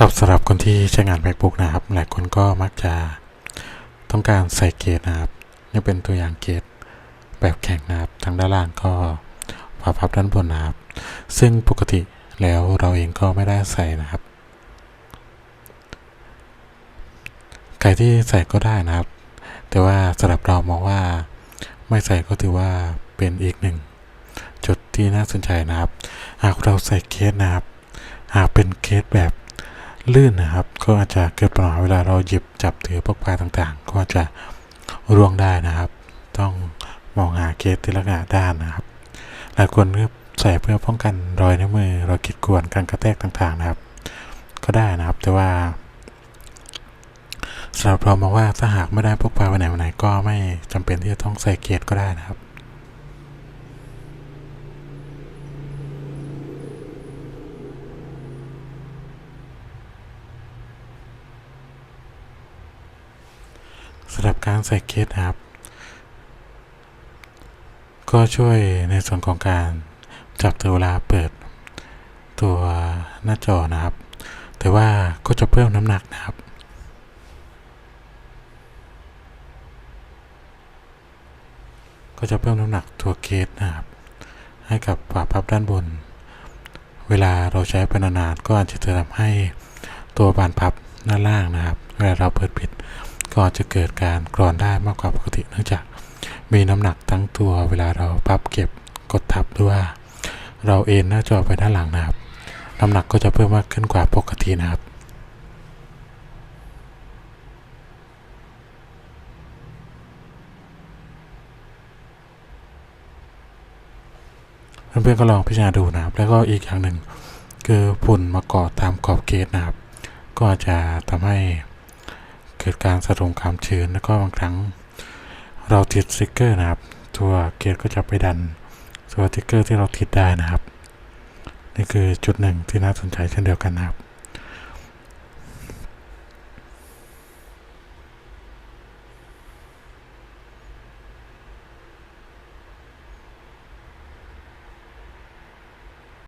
กับสำหรับคนที่ใช้งาน MacBook นะครับ หลายคนก็มักจะต้องการใส่เกจนะครับ นี่เป็นตัวอย่างเกจแบบแข็งนะครับ ทางด้านล่างก็ฝาพับด้านบนนะครับ ซึ่งปกติแล้วเราเองก็ไม่ได้ใส่นะครับ ใครที่ใส่ก็ได้นะครับ แต่ว่าสำหรับเรามองว่าไม่ใส่ก็ถือว่าเป็นอีกหนึ่งจุดที่น่าสนใจนะครับ หากเราใส่เคสนะครับ หากเป็นเคสแบบ ลื่นนะครับ ก็อาจจะเกิดปัญหาเวลาเราหยิบจับถือพวกปลายต่างๆ ก็อาจจะร่วงได้นะครับ ต้องมองหาเคสที่ลักษณะด้านนะครับหลายคนก็ใส่เพื่อป้องกันรอยนิ้วมือรอยขีดข่วนการกระแทกต่างๆนะครับ ก็ได้นะครับ แต่ว่าสำหรับเรามองว่าถ้าหากไม่ได้พกพาไปไหนมาไหนก็ไม่จำเป็นที่จะต้องใส่เกียรก็ได้นะครับ สำหรับการใส่เคสครับ ก็ช่วยในส่วนของการจับตัวเวลาเปิดตัวหน้าจอนะครับ แต่ว่าก็จะเพิ่มน้ำหนักนะครับก็จะเพิ่มน้ำหนักตัวเคสนะครับ ให้กับฝาพับด้านบน เวลาเราใช้ไปนานๆก็อาจจะทำให้ตัวบานพับด้านล่างนะครับ เวลาเราเปิดปิด ก็อาจจะเกิดการกรอนได้มากกว่าปกติเนื่องจากมีน้ำหนักทั้งตัวเวลาเราพับเก็บกดทับหรือว่าเราเอ็นหน้าจอไปด้านหลังนะครับ น้ำหนักก็จะเพิ่มมากขึ้นกว่าปกตินะครับเพื่อนๆก็ลองพิจารณาดูนะครับ แล้วก็อีกอย่างหนึ่งคือฝุ่นมาเกาะตามขอบเกตนะครับ ก็อาจจะทำให้ เกิดการสะสมความชื้นแล้วก็บางครั้ง เราติดสติกเกอร์นะครับ ตัวเกียร์ก็จะไปดันตัวสติกเกอร์ที่เราติดได้นะครับ นี่คือจุดหนึ่งที่น่าสนใจเช่นเดียวกันนะครับ